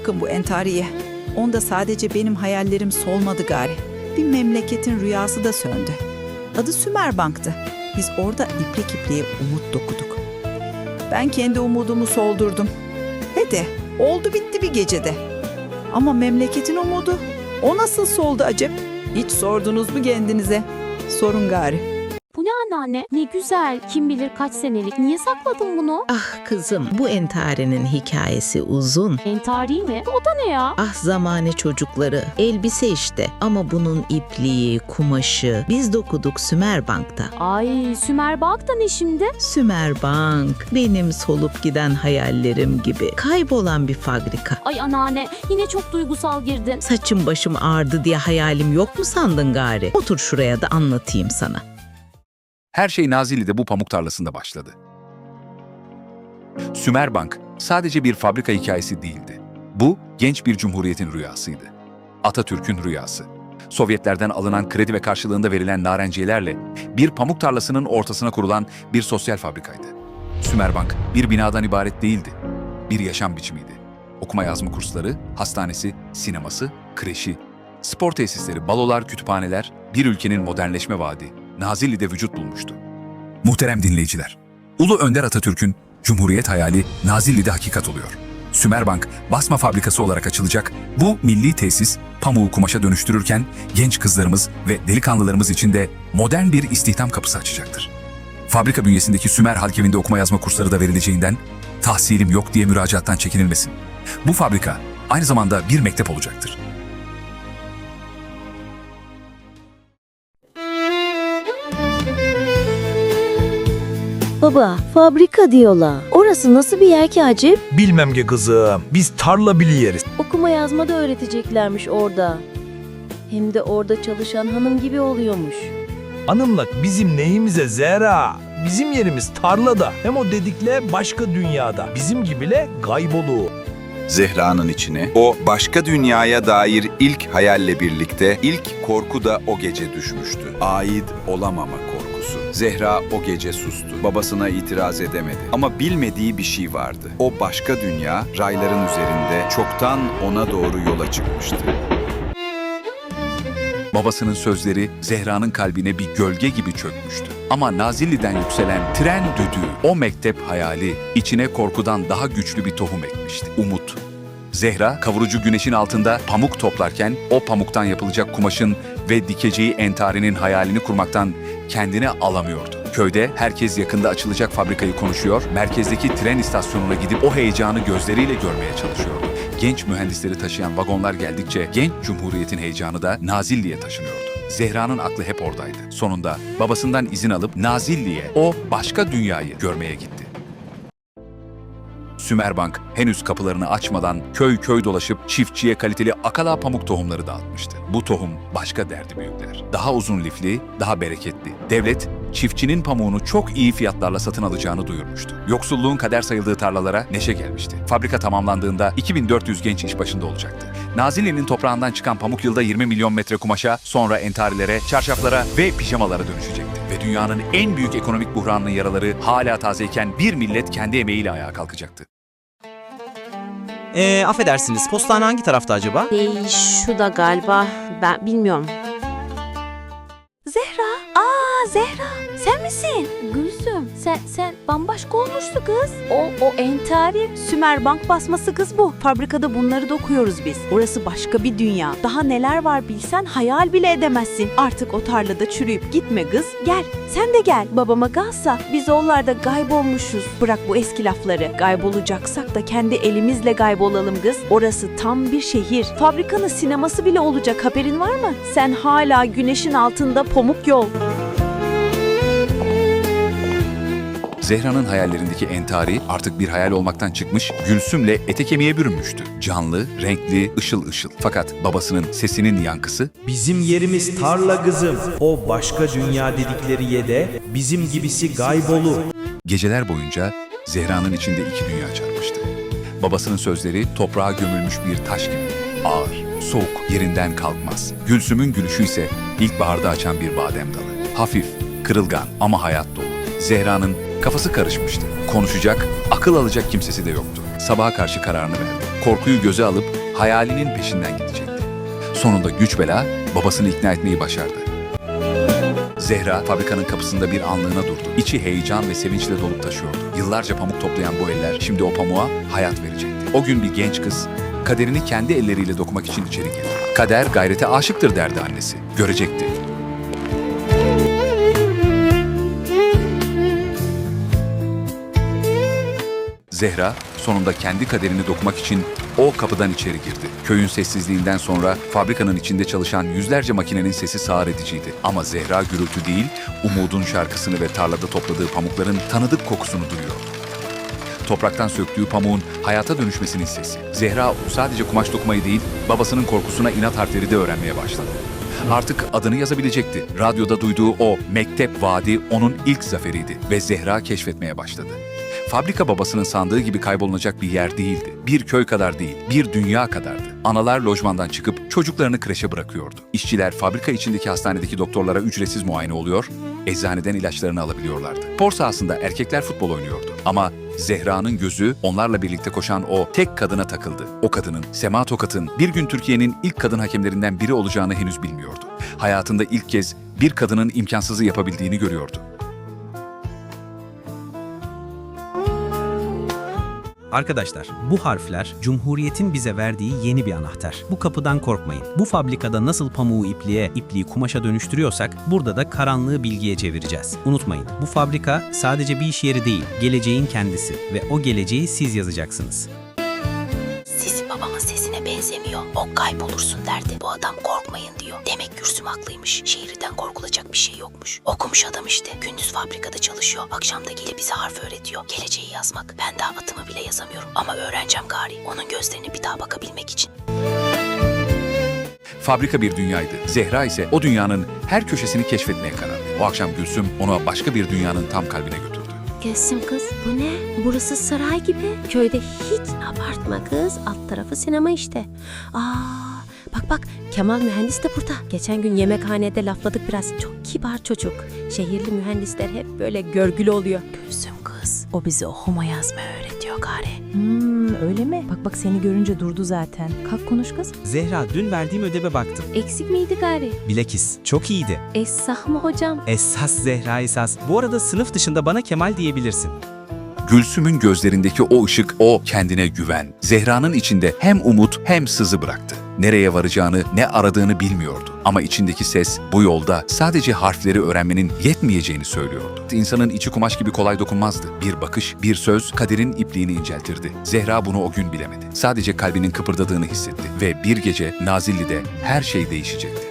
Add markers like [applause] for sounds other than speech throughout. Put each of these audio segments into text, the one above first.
bakın bu entariye. Onda sadece benim hayallerim solmadı gari. Bir memleketin rüyası da söndü. Adı Sümerbank'tı. Biz orada iplik ipliğe umut dokuduk. Ben kendi umudumu soldurdum. Hadi oldu bitti bir gecede. Ama memleketin umudu o nasıl soldu acep? Hiç sordunuz mu kendinize? Sorun gari. Bu ne güzel. Kim bilir kaç senelik. Niye sakladın bunu? Ah kızım bu entarenin hikayesi uzun. Entari mi? O da ne ya? Ah zamane çocukları. Elbise işte. Ama bunun ipliği, kumaşı biz dokuduk Sümerbank'ta. Ay Sümer Bağ da ne şimdi? Sümerbank benim solup giden hayallerim gibi. Kaybolan bir fabrika. Ay anneanne yine çok duygusal girdin. Saçım başım ağrıdı diye hayalim yok mu sandın gari? Otur şuraya da anlatayım sana. Her şey Nazilli'de bu pamuk tarlasında başladı. Sümerbank sadece bir fabrika hikayesi değildi. Bu genç bir cumhuriyetin rüyasıydı. Atatürk'ün rüyası. Sovyetlerden alınan kredi ve karşılığında verilen narenciyelerle bir pamuk tarlasının ortasına kurulan bir sosyal fabrikaydı. Sümerbank bir binadan ibaret değildi. Bir yaşam biçimiydi. Okuma yazma kursları, hastanesi, sineması, kreşi, spor tesisleri, balolar, kütüphaneler bir ülkenin modernleşme vaadi Nazilli'de vücut bulmuştu. Muhterem dinleyiciler, Ulu Önder Atatürk'ün Cumhuriyet hayali Nazilli'de hakikat oluyor. Sümerbank basma fabrikası olarak açılacak. Bu milli tesis pamuğu kumaşa dönüştürürken genç kızlarımız ve delikanlılarımız için de modern bir istihdam kapısı açacaktır. Fabrika bünyesindeki Sümer Halk Evi'nde okuma yazma kursları da verileceğinden tahsilim yok diye müracaattan çekinilmesin. Bu fabrika aynı zamanda bir mektep olacaktır. Baba, fabrika diyorlar. Orası nasıl bir yer ki acip? Bilmem ki kızım. Biz tarla biliyeriz. Okuma yazma da öğreteceklermiş orada. Hem de orada çalışan hanım gibi oluyormuş. Hanımlık bizim neyimize Zehra? Bizim yerimiz tarlada. Hem o dedikle başka dünyada. Bizim gibile kaybolu. Zehra'nın içine o başka dünyaya dair ilk hayalle birlikte ilk korku da o gece düşmüştü. Ait olamama korkusu. Zehra o gece sustu. Babasına itiraz edemedi. Ama bilmediği bir şey vardı. O başka dünya rayların üzerinde çoktan ona doğru yola çıkmıştı. Babasının sözleri Zehra'nın kalbine bir gölge gibi çökmüştü. Ama Nazilli'den yükselen tren düdüğü, o mektep hayali içine korkudan daha güçlü bir tohum ekmişti. Umut. Zehra kavurucu güneşin altında pamuk toplarken o pamuktan yapılacak kumaşın ve dikeceği entarinin hayalini kurmaktan kendini alamıyordu. Köyde herkes yakında açılacak fabrikayı konuşuyor, merkezdeki tren istasyonuna gidip o heyecanı gözleriyle görmeye çalışıyordu. Genç mühendisleri taşıyan vagonlar geldikçe genç cumhuriyetin heyecanı da Nazilli'ye taşınıyordu. Zehra'nın aklı hep oradaydı. Sonunda babasından izin alıp Nazilli'ye, o başka dünyayı görmeye gitti. Sümerbank henüz kapılarını açmadan köy köy dolaşıp çiftçiye kaliteli akala pamuk tohumları dağıtmıştı. Bu tohum başka derdi büyükler. Daha uzun lifli, daha bereketli. Devlet çiftçinin pamuğunu çok iyi fiyatlarla satın alacağını duyurmuştu. Yoksulluğun kader sayıldığı tarlalara neşe gelmişti. Fabrika tamamlandığında 2400 genç iş başında olacaktı. Nazilli'nin toprağından çıkan pamuk yılda 20 milyon metre kumaşa, sonra entarilere, çarşaflara ve pijamalara dönüşecekti. Ve dünyanın en büyük ekonomik buhranının yaraları hala tazeyken bir millet kendi emeğiyle ayağa kalkacaktı. Ee, affedersiniz, postane hangi tarafta acaba? Ey, şu da galiba. Ben bilmiyorum. Sen sen bambaşka olmuştu kız. O, o entari Sümer Bank basması kız bu. Fabrikada bunları dokuyoruz biz. Orası başka bir dünya. Daha neler var bilsen hayal bile edemezsin. Artık o tarlada çürüyüp gitme kız. Gel, sen de gel. Babama kalsa biz onlarda kaybolmuşuz. Bırak bu eski lafları. Kaybolacaksak da kendi elimizle kaybolalım kız. Orası tam bir şehir. Fabrikanın sineması bile olacak haberin var mı? Sen hala güneşin altında pamuk yol. Zehra'nın hayallerindeki entari artık bir hayal olmaktan çıkmış, Gülsüm'le ete kemiğe bürünmüştü. Canlı, renkli, ışıl ışıl. Fakat babasının sesinin yankısı Bizim yerimiz tarla kızım. O başka dünya dedikleri yede bizim gibisi kaybolu. geceler boyunca Zehra'nın içinde iki dünya çarpıştı. Babasının sözleri toprağa gömülmüş bir taş gibi. Ağır, soğuk, yerinden kalkmaz. Gülsüm'ün gülüşü ise ilkbaharda açan bir badem dalı. Hafif, kırılgan ama hayat dolu. Zehra'nın kafası karışmıştı. Konuşacak, akıl alacak kimsesi de yoktu. Sabaha karşı kararını verdi. korkuyu göze alıp hayalinin peşinden gidecekti. Sonunda güç bela babasını ikna etmeyi başardı. Zehra fabrikanın kapısında bir anlığına durdu. İçi heyecan ve sevinçle dolup taşıyordu. Yıllarca pamuk toplayan bu eller şimdi o pamuğa hayat verecekti. O gün bir genç kız kaderini kendi elleriyle dokumak için içeri girdi. Kader gayrete aşıktır derdi annesi. Görecekti. Zehra sonunda kendi kaderini dokumak için o kapıdan içeri girdi. Köyün sessizliğinden sonra fabrikanın içinde çalışan yüzlerce makinenin sesi sağır ediciydi. Ama Zehra gürültü değil, umudun şarkısını ve tarlada topladığı pamukların tanıdık kokusunu duyuyordu. Topraktan söktüğü pamuğun hayata dönüşmesinin sesi. Zehra sadece kumaş dokumayı değil, babasının korkusuna inat harfleri de öğrenmeye başladı. Artık adını yazabilecekti. Radyoda duyduğu o mektep vaadi onun ilk zaferiydi ve Zehra keşfetmeye başladı. Fabrika babasının sandığı gibi kaybolunacak bir yer değildi. Bir köy kadar değil, bir dünya kadardı. Analar lojmandan çıkıp çocuklarını kreşe bırakıyordu. İşçiler fabrika içindeki hastanedeki doktorlara ücretsiz muayene oluyor, eczaneden ilaçlarını alabiliyorlardı. Spor sahasında erkekler futbol oynuyordu. Ama Zehra'nın gözü onlarla birlikte koşan o tek kadına takıldı. O kadının, Sema Tokat'ın bir gün Türkiye'nin ilk kadın hakemlerinden biri olacağını henüz bilmiyordu. Hayatında ilk kez bir kadının imkansızı yapabildiğini görüyordu. Arkadaşlar, bu harfler Cumhuriyet'in bize verdiği yeni bir anahtar. Bu kapıdan korkmayın. Bu fabrikada nasıl pamuğu ipliğe, ipliği kumaşa dönüştürüyorsak burada da karanlığı bilgiye çevireceğiz. Unutmayın, bu fabrika sadece bir iş yeri değil, geleceğin kendisi ve o geleceği siz yazacaksınız. Babamın sesine benzemiyor. O kaybolursun derdi. Bu adam korkmayın diyor. Demek Gürsüm haklıymış. Şehirden korkulacak bir şey yokmuş. Okumuş adam işte. Gündüz fabrikada çalışıyor. Akşam da gelip bize harf öğretiyor. Geleceği yazmak. Ben daha atımı bile yazamıyorum. Ama öğreneceğim gari. Onun gözlerine bir daha bakabilmek için. Fabrika bir dünyaydı. Zehra ise o dünyanın her köşesini keşfetmeye karar. O akşam Gülsüm onu başka bir dünyanın tam kalbine götürdü. Gülsüm kız bu ne? Burası saray gibi. Köyde hiç abartma kız. Alt tarafı sinema işte. Aa bak bak Kemal mühendis de burada. Geçen gün yemekhanede lafladık biraz. Çok kibar çocuk. Şehirli mühendisler hep böyle görgülü oluyor. Gülsüm kız o bize okuma yazma gari. Hmm, öyle mi? Bak bak seni görünce durdu zaten. Kalk konuş kız. Zehra, dün verdiğim ödeve baktım. Eksik miydi gari? Bilakis çok iyiydi. Esah mı hocam? Esas Zehra esas. Bu arada sınıf dışında bana Kemal diyebilirsin. Gülsüm'ün gözlerindeki o ışık, o kendine güven, Zehra'nın içinde hem umut hem sızı bıraktı. Nereye varacağını, ne aradığını bilmiyordu. Ama içindeki ses bu yolda sadece harfleri öğrenmenin yetmeyeceğini söylüyordu. İnsanın içi kumaş gibi kolay dokunmazdı. Bir bakış, bir söz kaderin ipliğini inceltirdi. Zehra bunu o gün bilemedi. Sadece kalbinin kıpırdadığını hissetti ve bir gece Nazilli'de her şey değişecekti.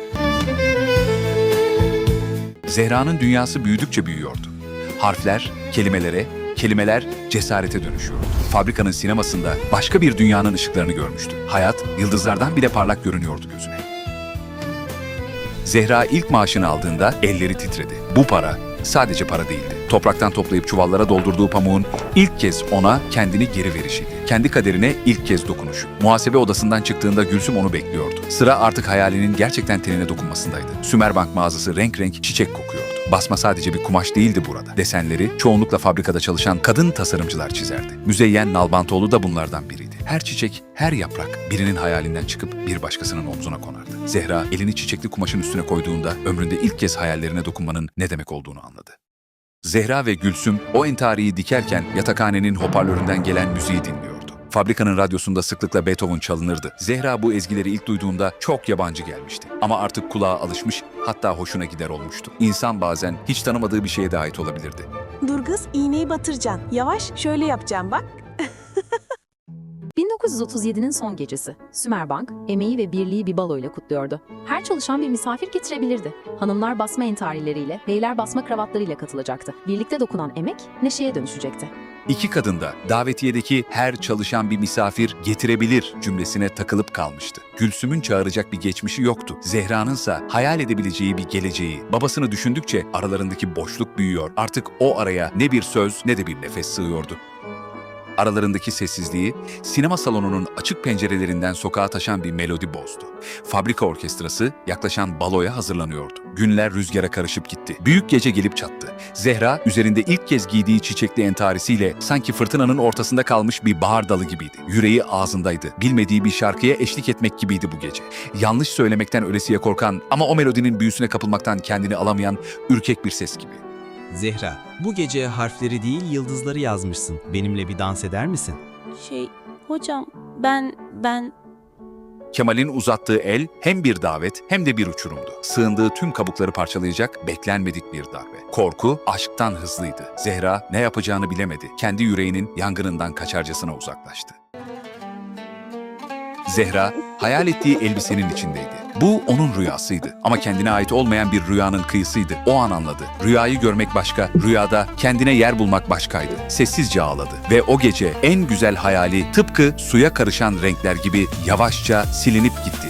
Zehra'nın dünyası büyüdükçe büyüyordu. Harfler kelimelere, kelimeler cesarete dönüşüyordu. Fabrikanın sinemasında başka bir dünyanın ışıklarını görmüştü. Hayat yıldızlardan bile parlak görünüyordu gözüne. Zehra ilk maaşını aldığında elleri titredi. Bu para sadece para değildi. Topraktan toplayıp çuvallara doldurduğu pamuğun ilk kez ona kendini geri verişiydi. Kendi kaderine ilk kez dokunuşu. Muhasebe odasından çıktığında Gülsüm onu bekliyordu. Sıra artık hayalinin gerçekten tenine dokunmasındaydı. Sümerbank mağazası renk renk çiçek kokuyordu. Basma sadece bir kumaş değildi burada. Desenleri çoğunlukla fabrikada çalışan kadın tasarımcılar çizerdi. Müzeyyen Nalbantoğlu da bunlardan biriydi. Her çiçek, her yaprak birinin hayalinden çıkıp bir başkasının omzuna konardı. Zehra elini çiçekli kumaşın üstüne koyduğunda ömründe ilk kez hayallerine dokunmanın ne demek olduğunu anladı. Zehra ve Gülsüm o entariyi dikerken yatakhanenin hoparlöründen gelen müziği dinliyordu. Fabrikanın radyosunda sıklıkla Beethoven çalınırdı. Zehra bu ezgileri ilk duyduğunda çok yabancı gelmişti. Ama artık kulağa alışmış, hatta hoşuna gider olmuştu. İnsan bazen hiç tanımadığı bir şeye de ait olabilirdi. Dur kız iğneyi batıracaksın. Yavaş şöyle yapacağım bak. [laughs] 1937'nin son gecesi. Sümerbank, emeği ve birliği bir baloyla kutluyordu. Her çalışan bir misafir getirebilirdi. Hanımlar basma entarileriyle, beyler basma kravatlarıyla katılacaktı. Birlikte dokunan emek neşeye dönüşecekti. İki kadın da davetiyedeki her çalışan bir misafir getirebilir cümlesine takılıp kalmıştı. Gülsüm'ün çağıracak bir geçmişi yoktu. Zehra'nınsa hayal edebileceği bir geleceği. Babasını düşündükçe aralarındaki boşluk büyüyor. Artık o araya ne bir söz ne de bir nefes sığıyordu. Aralarındaki sessizliği sinema salonunun açık pencerelerinden sokağa taşan bir melodi bozdu. Fabrika orkestrası yaklaşan baloya hazırlanıyordu. Günler rüzgara karışıp gitti. Büyük gece gelip çattı. Zehra üzerinde ilk kez giydiği çiçekli entarisiyle sanki fırtınanın ortasında kalmış bir bahar dalı gibiydi. Yüreği ağzındaydı. Bilmediği bir şarkıya eşlik etmek gibiydi bu gece. Yanlış söylemekten ölesiye korkan ama o melodinin büyüsüne kapılmaktan kendini alamayan ürkek bir ses gibi. Zehra, bu gece harfleri değil yıldızları yazmışsın. Benimle bir dans eder misin? Şey, hocam ben ben Kemal'in uzattığı el hem bir davet hem de bir uçurumdu. Sığındığı tüm kabukları parçalayacak beklenmedik bir darbe. Korku aşktan hızlıydı. Zehra ne yapacağını bilemedi. Kendi yüreğinin yangınından kaçarcasına uzaklaştı. Zehra hayal ettiği elbisenin içindeydi. Bu onun rüyasıydı ama kendine ait olmayan bir rüyanın kıyısıydı. O an anladı. Rüyayı görmek başka, rüyada kendine yer bulmak başkaydı. Sessizce ağladı ve o gece en güzel hayali tıpkı suya karışan renkler gibi yavaşça silinip gitti.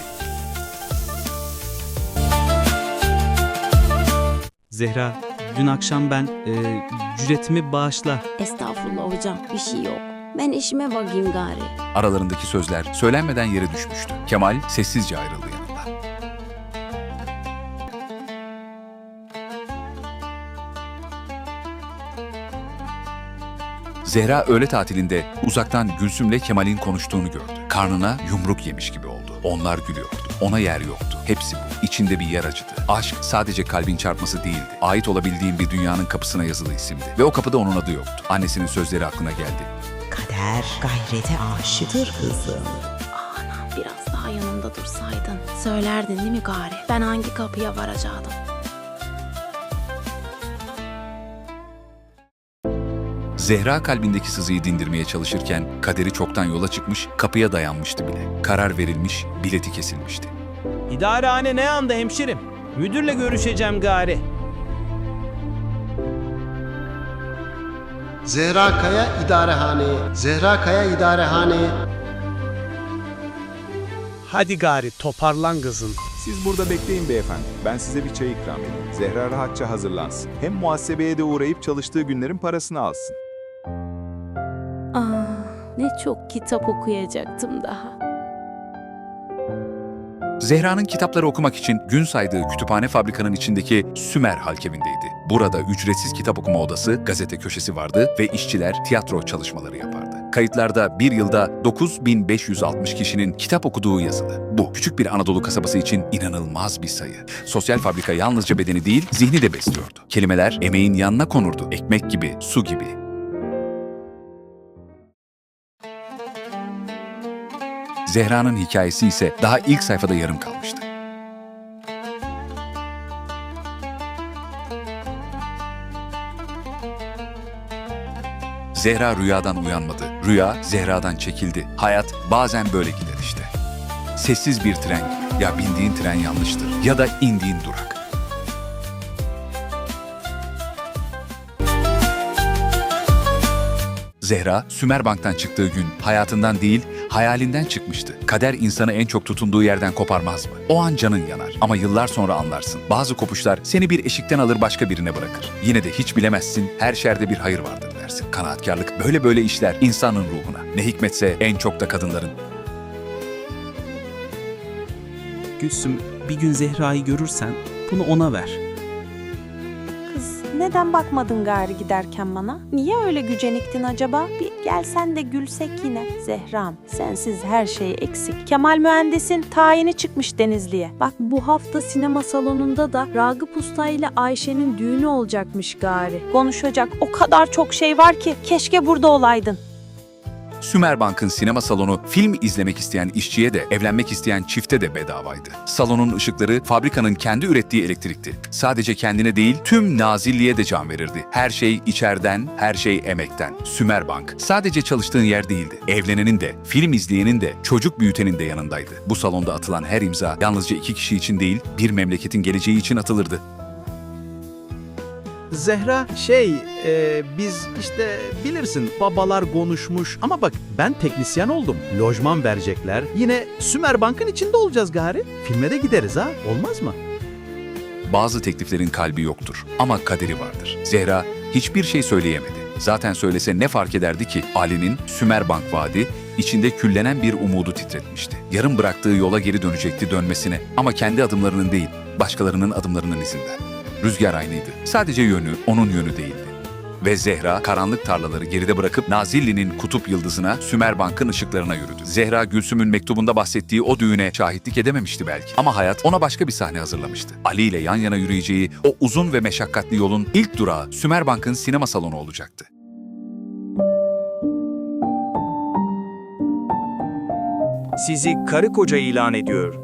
Zehra, dün akşam ben e, cüretimi bağışla. Estağfurullah hocam bir şey yok. Ben işime bakayım gari. Aralarındaki sözler söylenmeden yere düşmüştü. Kemal sessizce ayrıldı yanından. Zehra öğle tatilinde uzaktan Gülsüm'le Kemal'in konuştuğunu gördü. Karnına yumruk yemiş gibi oldu. Onlar gülüyordu. Ona yer yoktu. Hepsi bu. İçinde bir yer acıdı. Aşk sadece kalbin çarpması değildi. Ait olabildiğin bir dünyanın kapısına yazılı isimdi. Ve o kapıda onun adı yoktu. Annesinin sözleri aklına geldi. Kader gayrete aşıktır kızım. Anam biraz daha yanımda dursaydın. Söylerdin değil mi gari? Ben hangi kapıya varacaktım? Zehra kalbindeki sızıyı dindirmeye çalışırken kaderi çoktan yola çıkmış, kapıya dayanmıştı bile. Karar verilmiş, bileti kesilmişti. İdarehane ne anda hemşerim? Müdürle görüşeceğim gari. Zehra Kaya İdarehane, Zehra Kaya İdarehane. Hadi gari toparlan kızım. Siz burada bekleyin beyefendi. Ben size bir çay ikram edeyim. Zehra rahatça hazırlansın. Hem muhasebeye de uğrayıp çalıştığı günlerin parasını alsın. ah ne çok kitap okuyacaktım daha. Zehra'nın kitapları okumak için gün saydığı kütüphane fabrikanın içindeki Sümer halkevindeydi. Burada ücretsiz kitap okuma odası, gazete köşesi vardı ve işçiler tiyatro çalışmaları yapardı. Kayıtlarda bir yılda 9560 kişinin kitap okuduğu yazılı. Bu küçük bir Anadolu kasabası için inanılmaz bir sayı. Sosyal fabrika yalnızca bedeni değil, zihni de besliyordu. Kelimeler emeğin yanına konurdu. Ekmek gibi, su gibi. Zehra'nın hikayesi ise daha ilk sayfada yarım kalmıştı. Zehra rüyadan uyanmadı. Rüya Zehra'dan çekildi. Hayat bazen böyle gider işte. Sessiz bir tren. Ya bindiğin tren yanlıştır ya da indiğin durak. Zehra, Sümerbank'tan çıktığı gün hayatından değil, hayalinden çıkmıştı. Kader insanı en çok tutunduğu yerden koparmaz mı? O an canın yanar ama yıllar sonra anlarsın. Bazı kopuşlar seni bir eşikten alır başka birine bırakır. Yine de hiç bilemezsin, her şerde bir hayır vardır dersin. Kanaatkarlık böyle böyle işler insanın ruhuna. Ne hikmetse en çok da kadınların. Gülsüm, bir gün Zehra'yı görürsen bunu ona ver. Neden bakmadın gari giderken bana? Niye öyle güceniktin acaba? Bir gelsen de gülsek yine. Zehram sensiz her şey eksik. Kemal mühendisin tayini çıkmış Denizli'ye. Bak Bu hafta sinema salonunda da Ragıp Usta ile Ayşe'nin düğünü olacakmış gari. konuşacak o kadar çok şey var ki keşke burada olaydın. Sümerbank'ın sinema salonu film izlemek isteyen işçiye de evlenmek isteyen çifte de bedavaydı. Salonun ışıkları fabrikanın kendi ürettiği elektrikti. Sadece kendine değil tüm nazilliğe de can verirdi. Her şey içeriden, her şey emekten. Sümerbank sadece çalıştığın yer değildi. Evlenenin de, film izleyenin de, çocuk büyütenin de yanındaydı. Bu salonda atılan her imza yalnızca iki kişi için değil, bir memleketin geleceği için atılırdı. Zehra şey e, biz işte bilirsin babalar konuşmuş ama bak ben teknisyen oldum. Lojman verecekler. Yine Sümerbank'ın içinde olacağız gari. Filme de gideriz ha olmaz mı? Bazı tekliflerin kalbi yoktur ama kaderi vardır. Zehra hiçbir şey söyleyemedi. Zaten söylese ne fark ederdi ki Ali'nin Sümerbank vaadi içinde küllenen bir umudu titretmişti. Yarım bıraktığı yola geri dönecekti dönmesine ama kendi adımlarının değil, başkalarının adımlarının izinden. Rüzgar aynıydı. Sadece yönü onun yönü değildi. Ve Zehra karanlık tarlaları geride bırakıp Nazilli'nin kutup yıldızına Sümerbank'ın ışıklarına yürüdü. Zehra Gülsüm'ün mektubunda bahsettiği o düğüne şahitlik edememişti belki. Ama hayat ona başka bir sahne hazırlamıştı. Ali ile yan yana yürüyeceği o uzun ve meşakkatli yolun ilk durağı Sümerbank'ın sinema salonu olacaktı. Sizi karı koca ilan ediyor.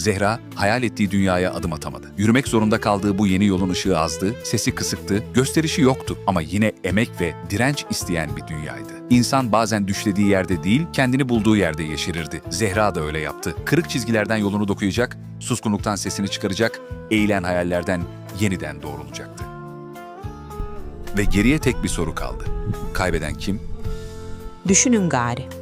Zehra hayal ettiği dünyaya adım atamadı. Yürümek zorunda kaldığı bu yeni yolun ışığı azdı, sesi kısıktı, gösterişi yoktu ama yine emek ve direnç isteyen bir dünyaydı. İnsan bazen düşlediği yerde değil, kendini bulduğu yerde yeşerirdi. Zehra da öyle yaptı. Kırık çizgilerden yolunu dokuyacak, suskunluktan sesini çıkaracak, eğilen hayallerden yeniden doğrulacaktı. Ve geriye tek bir soru kaldı. Kaybeden kim? Düşünün gari.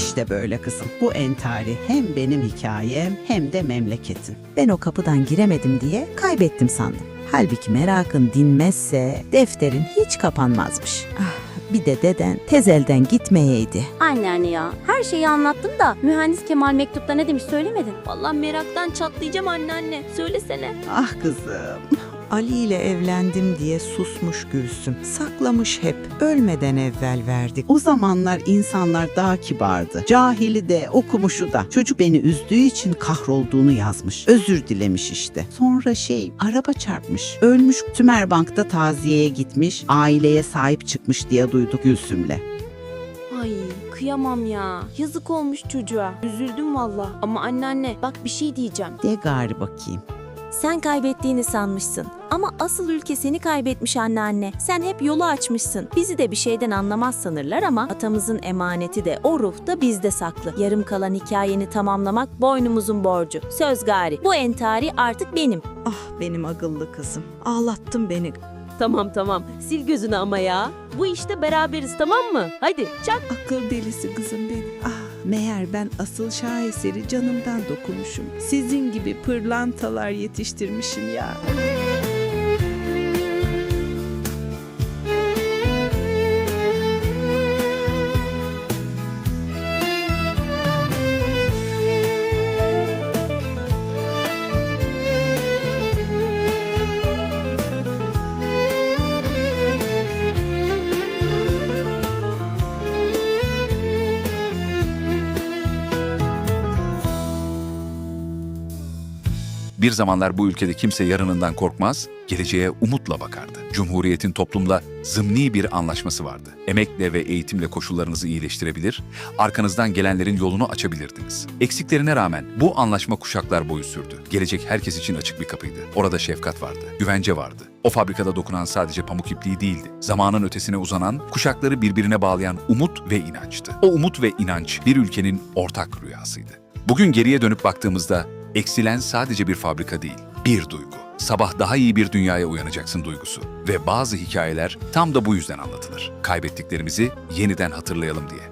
İşte böyle kızım. Bu entari hem benim hikayem hem de memleketin. Ben o kapıdan giremedim diye kaybettim sandım. Halbuki merakın dinmezse defterin hiç kapanmazmış. Ah, bir de deden tez elden gitmeyeydi. Anneanne ya her şeyi anlattın da mühendis Kemal mektupta ne demiş söylemedin. Vallahi meraktan çatlayacağım anneanne. Söylesene. Ah kızım. Ali ile evlendim diye susmuş Gülsüm. Saklamış hep. Ölmeden evvel verdik. O zamanlar insanlar daha kibardı. Cahili de okumuşu da. Çocuk beni üzdüğü için kahrolduğunu yazmış. Özür dilemiş işte. Sonra şey araba çarpmış. Ölmüş Sümerbank'ta taziyeye gitmiş. Aileye sahip çıkmış diye duyduk Gülsüm'le. Ay kıyamam ya. Yazık olmuş çocuğa. Üzüldüm valla. Ama anneanne bak bir şey diyeceğim. De gari bakayım. Sen kaybettiğini sanmışsın. Ama asıl ülke seni kaybetmiş anneanne. Sen hep yolu açmışsın. Bizi de bir şeyden anlamaz sanırlar ama atamızın emaneti de o ruh da bizde saklı. Yarım kalan hikayeni tamamlamak boynumuzun borcu. Söz gari. Bu entari artık benim. Ah benim akıllı kızım. Ağlattın beni. Tamam tamam. Sil gözünü ama ya. Bu işte beraberiz tamam mı? Hadi çak. Akıl delisi kızım benim. Meğer ben asıl şaheseri canımdan dokunmuşum. Sizin gibi pırlantalar yetiştirmişim ya. Bir zamanlar bu ülkede kimse yarınından korkmaz, geleceğe umutla bakardı. Cumhuriyetin toplumla zımni bir anlaşması vardı. Emekle ve eğitimle koşullarınızı iyileştirebilir, arkanızdan gelenlerin yolunu açabilirdiniz. Eksiklerine rağmen bu anlaşma kuşaklar boyu sürdü. Gelecek herkes için açık bir kapıydı. Orada şefkat vardı, güvence vardı. O fabrikada dokunan sadece pamuk ipliği değildi. Zamanın ötesine uzanan, kuşakları birbirine bağlayan umut ve inançtı. O umut ve inanç bir ülkenin ortak rüyasıydı. Bugün geriye dönüp baktığımızda eksilen sadece bir fabrika değil, bir duygu. Sabah daha iyi bir dünyaya uyanacaksın duygusu. Ve bazı hikayeler tam da bu yüzden anlatılır. Kaybettiklerimizi yeniden hatırlayalım diye.